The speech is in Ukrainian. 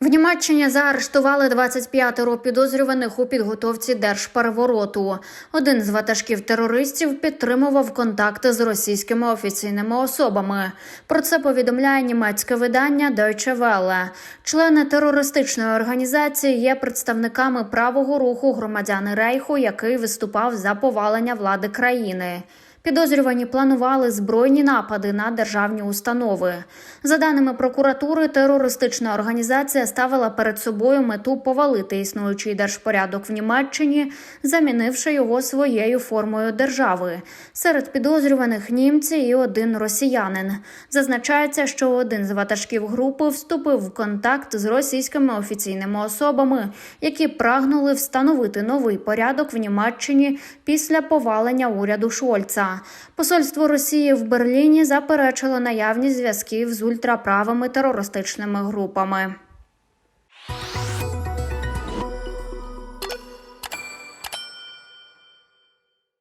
В Німеччині заарештували 25 підозрюваних у підготовці держперевороту. Один з ватажків терористів підтримував контакти з російськими офіційними особами. Про це повідомляє німецьке видання Deutsche Welle. Члени терористичної організації є представниками правого руху громадяни Рейху, який виступав за повалення влади країни. Підозрювані планували збройні напади на державні установи. За даними прокуратури, терористична організація ставила перед собою мету повалити існуючий держпорядок в Німеччині, замінивши його своєю формою держави. Серед підозрюваних німці і один росіянин. Зазначається, що один з ватажків групи вступив в контакт з російськими офіційними особами, які прагнули встановити новий порядок в Німеччині після повалення уряду Шольца. Посольство Росії в Берліні заперечило наявність зв'язків з ультраправими терористичними групами.